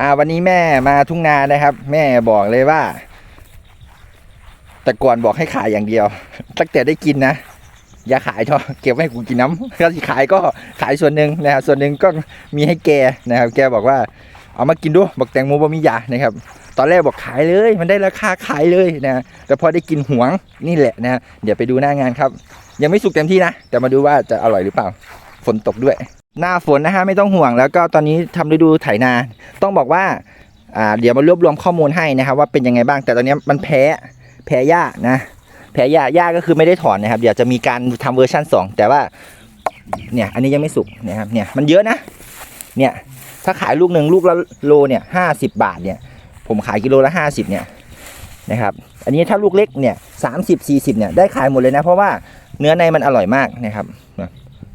อ่าวันนี้แม่มาทุ่งนานะครับ แม่บอกเลยว่า แต่ก่อนบอกให้ขายอย่างเดียว ตั้งแต่ได้กินนะอย่าขายเถอะเก็บไว้ให้กูกินน้ำถ้าขายก็ขายส่วนหนึ่งนะครับส่วนหนึ่งก็มีให้แกนะครับ แกบอกว่า เอามากินดูบอกแตงโมบ่มียานะครับ ตอนแรกบอกขายเลย มันได้ราคาขายเลยนะแต่พอได้กินหวงนี่แหละนะเดี๋ยวไปดูหน้างานครับ ยังไม่สุกเต็มที่นะ แต่มาดูว่าจะอร่อยหรือเปล่า ฝนตกด้วย หน้าฝนนะฮะไม่ต้องห่วง แล้วก็ตอนนี้ทำฤดูไถนา ต้องบอกว่าอ่าเดี๋ยวมารวบรวมข้อมูลให้นะครับ ว่าเป็นยังไงบ้างแต่ตอนนี้มันแพ้แพ้หญ้านะแพ้หญ้าหญ้าก็คือไม่ได้ถอนนะครับเดี๋ยวจะมีการทำเวอร์ชัน2 แต่ว่าเนี่ยอันนี้ยังไม่สุกนะครับเนี่ยมันเยอะนะเนี่ยถ้าขายลูกหนึ่งลูกละโลเนี่ยห้าสิบบาทเนี่ยผมขายกิโลละห้าสิบเนี่ยนะครับอันนี้ถ้าลูกเล็กเนี่ยสามสิบสี่สิบเนี่ยได้ขายหมดเลยนะเพราะว่าเนื้อในมันอร่อยมากนะครับ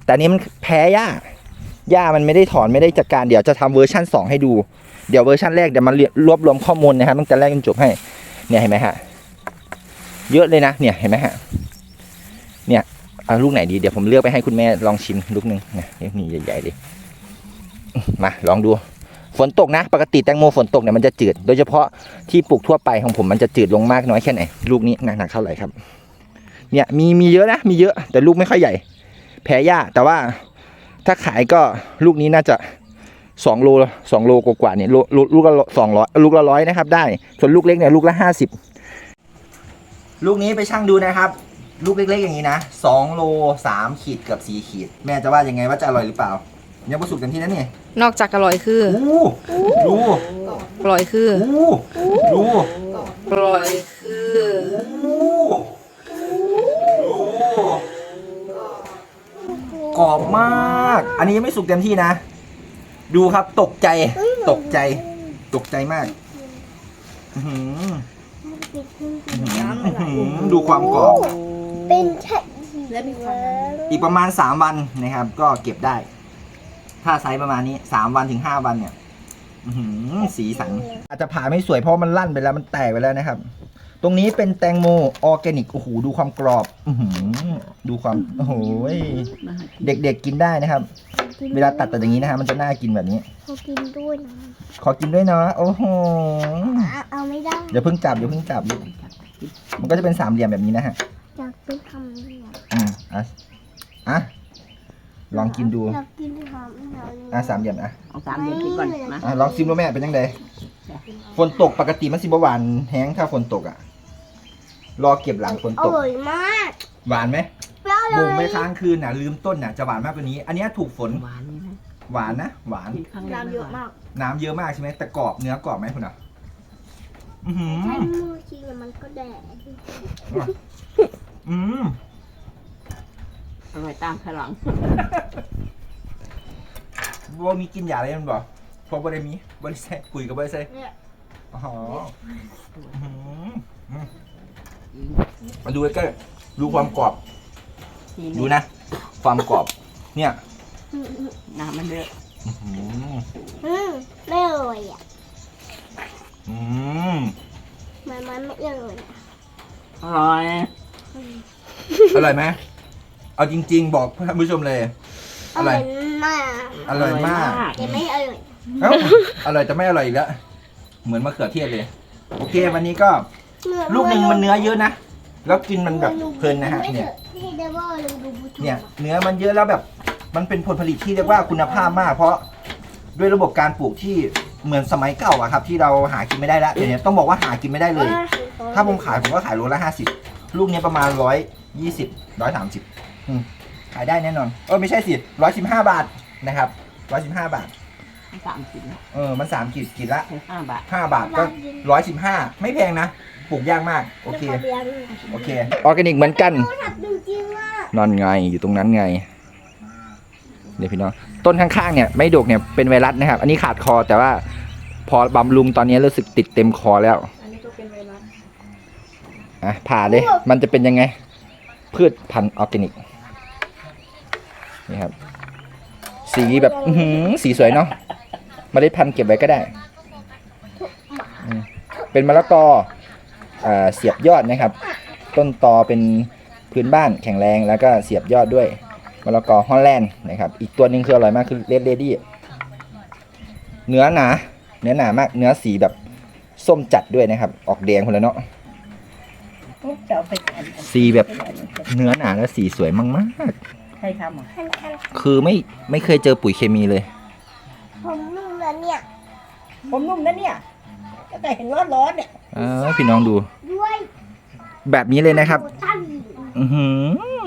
แต่นนี้มันแพ้หญ้า หญ้ามันไม่ได้ถอนไม่ได้จัดการเดี๋ยวจะทำเวอร์ชัน2 ให้ดู เดี๋ยวเวอร์ชันแรกเดี๋ยวมารวบรวมข้อมูลนะครับตั้งแต่แรกจนจบให้ เนี่ยเห็นไหมฮะ เยอะเลยนะ เนี่ยเห็นไหมฮะ เนี่ยเอาลูกไหนดีเดี๋ยวผมเลือกไปให้คุณแม่ลองชิมลูกหนึ่งนะนี่ใหญ่ๆดิมาลองดู ฝนตกนะ ปกติแตงโมฝนตกเนี่ยมันจะจืด โดยเฉพาะที่ปลูกทั่วไปของผมมันจะจืดลงมากน้อยแค่ไหน ลูกนี้หนักๆเท่าไหร่ครับ เนี่ยมีมีเยอะนะมีเยอะแต่ลูกไม่ค่อยใหญ่ แพ้ยาแต่ว่า ถ้าขายก็ลูกนี้น่าจะสองโลสองโลกว่าๆเนี่ยโลลูกลูกละสองร้อยลูกละร้อยนะครับ ได้ส่วนลูกเล็กเนี่ยลูกละห้าสิบลูกนี้ไปช่างดูนะครับ ลูกเล็กๆอย่างนี้นะสองโลสามขีดเกือบสี่ขีด แม่จะว่ายังไงว่าจะอร่อยหรือเปล่ายังประสุกเต็มที่นะเนี่ยนอกจากอร่อยคืออู้ดูอร่อยคืออู้ดูอร่อยคือ อู้ดู กรอบมาก อันนี้ยังไม่สุกเต็มที่นะ ดูครับตกใจ ตกใจ ตกใจมากอื้อหืออื้อหืออื้อหือดูความกรอบ เป็นแค่อีกประมาณ 3 วันนะครับ ก็เก็บได้ ถ้าไซส์ประมาณนี้ 3 วันถึง 5 วันเนี่ย อื้อหือสีสัน อาจจะผ่าไม่สวยเพราะมันลั่นไปแล้วมันแตกไปแล้วนะครับ ตรงนี้เป็นแตงโมออร์แกนิกโอ้โหดูความกรอบ อื้อหือดูความโอ้โหยเด็กๆกินได้นะครับ เวลาตัดแต่อย่างนี้นะครับมันจะน่ากินแบบนี้เขากินด้วยนะขอกินด้วยเนาะโอ้โหอะเอาไม่ได้เดี๋ยวเพิ่งจับเดี๋ยวเพิ่งจับลูกมันก็จะเป็นสามเหลี่ยมแบบนี้นะฮะอยากไปทำเนี่ยอืมอะอะ ลองกินดูอยากกินทำเนี่ยอะสามเหลี่ยมอะเอาสามเดือนกินก่อนมาอะลองซิมดูแม่เป็นยังไงฝนตกปกติมันสิบหวานแห้งถ้าฝนตกอะ รอเก็บหลังฝนอตก ร่อยมากหวานไหมเปรี้ยวเลบ่งยไม่ค้างคืนน่ะ ลืมต้นน่ะจะหวานมากกว่านี้ อันเนี้ยถูกฝนหวานนี่นะหวานนะหวาน กินข้างแรกน้ำไม่เยอะหวานมากน้ำเยอะมากใช่ไหมแต่กรอบเนื้อกรอบไหมคุณอะอือหือใช้มือชิงมันก็แดดอืม อร่อยตามขลังบ่มีกินยาอะไรมันบ่เพราะบ่ได้มีบ่ได้ใส่ปุ๋ยกับบ่ได้ใส่เนี่ยอ๋ออื้อหืออืมมาดูใกล้ๆดูความกรอบ ทีดูนี้นะ ความกรอบ เนี่ยน้ำมันเยอะอื้อหืออืมไม่อร่อยอะ อืมมันมันไม่อร่อยอะอร่อย อร่อยไหม เอาจริง ๆ บอกท่านผู้ชมเลย ออร่ร่ออยยมากอร่อยมากแต่ไม่อร่อย เอ้าอร่อยแต่ไม่อร่อยอีกแล้วเหมือนมะเขือเทศเลย โอเค วันนี้ก็ลูกหนึ่งมันเนื้อเยอะนะ แล้วกินมันแบบเพลินนะฮะเนี่ยที่เดวอลดูบูทูเนี่ยเนื้อมันเยอะแล้วแบบมันเป็นผลผลิตที่เรียกว่าคุณภาพมาก เพราะด้วยระบบการปลูกที่เหมือนสมัยเก่าอะครับ ที่เราหากินไม่ได้แล้วเดี๋ยวนี้ต้องบอกว่าหากินไม่ได้เลย ถ้าผมขายผมก็ขายโลละห้าสิบลูกเนี้ยประมาณร้อยยี่สิบร้อยสามสิบ ขายได้แน่นอน เออไม่ใช่สิร้อยสิบห้าบาทนะครับร้อยสิบห้าบาท สามสิบนะเออ มันสามขีดขีดละใช้ห้าบาทห้าบาทก็ร้อยสิบห้าไม่แพงนะ ปลูกยากมาก โอเคโอเค ออร์แกนิกเหมือนกันทำจริงๆว่านอนไงอยู่ตรงนั้นไงเดี๋ยวพี่น้องต้นข้างๆเนี่ยไม่ดกเนี่ยเป็นไวรัสนะครับ อันนี้ขาดคอแต่ว่าพอบำรุงตอนนี้รู้สึกติดเต็มคอแล้วอันนี้ก็เป็นไวรัส อะผ่าเลย มันจะเป็นยังไง พืชพันธุ์ออร์แกนิก นี่ครับ สีแบบอื้อหือสีสวยเนาะเมล็ดพันธุ์เก็บไว้ก็ได้อืมเป็นมะละกออ่าเสียบยอดนะครับ ต้นตอเป็นพื้นบ้านแข็งแรงแล้วก็เสียบยอดด้วยมะละกอฮอลแลนด์นะครับ อีกตัวหนึ่งคืออร่อยมากคือเรดเลดี้เนื้อหนาเนื้อหนามากเนื้อสีแบบส้มจัดด้วยนะครับ ออกแดงคนละเนาะจะเอาไปอันสีแบบเนื้อหนาและสีสวยมาก ใครทำอะหันหันๆคือไม่ไม่เคยเจอปุ๋ยเคมีเลย ผมนุ่มแล้วเนี่ย ผมนุ่มนะเนี่ยแต่เห็นว่าร้อนเนี่ยเออพี่น้องดู ด้วยแบบนี้เลยนะครับ ตั้งอือหือ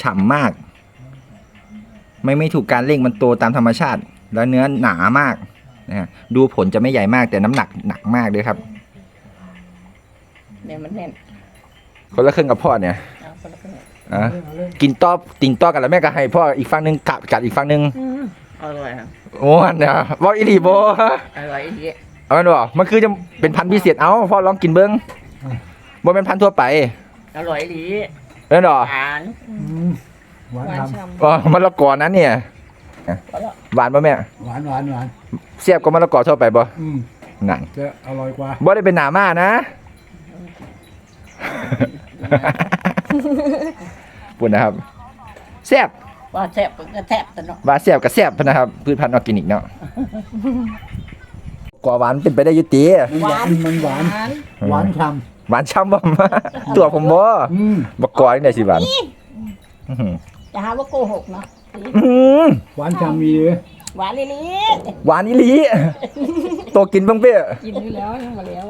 ฉ่ำมาก ไม่ไม่ถูกการเร่งมันโตตามธรรมชาติ แล้วเนื้อหนามากนะฮะดูผลจะไม่ใหญ่มากแต่น้ำหนักหนักมากเลยครับเนี่ยมันแน่นคนละครึ่งกับพ่อเนี่ย เอาคนละครึ่ง อะกินต้อติงต้อกันแล้วแม่ก็ให้พ่ออีกฝั่งหนึงกัดกัดอีกฝั่งหนึงอร่อยครับโอ้อันเนี่ยบอกอีหลีโบอร่อยอีกเอามันบอกมันคือจะเป็นพันธุ์พิเศษเอาพ่อลองกินเบิ้งบ่เป็นพันธุ์ทั่วไปอร่อยดีนั่นหรอหวานหวานหวานทฉ่อ๋อมะละกอนั้นเนี่ยหวานป่ะแม่ำหวานหวานหวานเสียบกับมะละกอทั่วไปบ่อืมนั่นจะอร่อยกว่าบ่ได้เป็นหนามานะ ปุ่นนะครับแซ่บว่าแซ่บก็แซ่บแต่เนาะว่าแซ่บกับแซ่บนะครับ พืชพันธุ์ออร์แกนิกเนาะกว่าหวานเป็นไปได้อยุติมันหวานมันหวาน หวานทหวานช่ำบ่ ตัวผมบ่ำอืมบักกอยนี่ได้สิหวานอื้อหือจะหาว่าโกหกเนาะอื้อหือหวานทำมีเลยหวานเลยนี่หวานอีหลีตัวกินเบ้างเป้ำกินอยู่แล้วยังมาแล้ว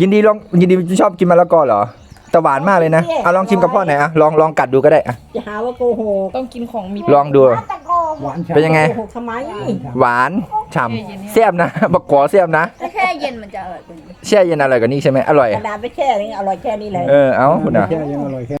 ยินดีลองยินดีชอบกินมะละกอเหรอ แต่หวานมากเลยนะเอาลองชิมกับพ่อหน่อยอะลองลองกัดดูก็ได้อะจะหาว่าโกหกต้องกินของมีลองดูตะโกหวานเป็นยังไง โกหกทำไมหวานฉ่ำแซ่บนะ บักกอแซ่บนะถ้าแค่เย็นมันจะอร่อยกว่านี้แช่เย็นอร่อยกว่านี้ใช่ไหมอร่อย กระดาษไปแช่นี่อร่อยแค่นี้เลย เออเอาคุณนะแค่ยังอร่อยแค่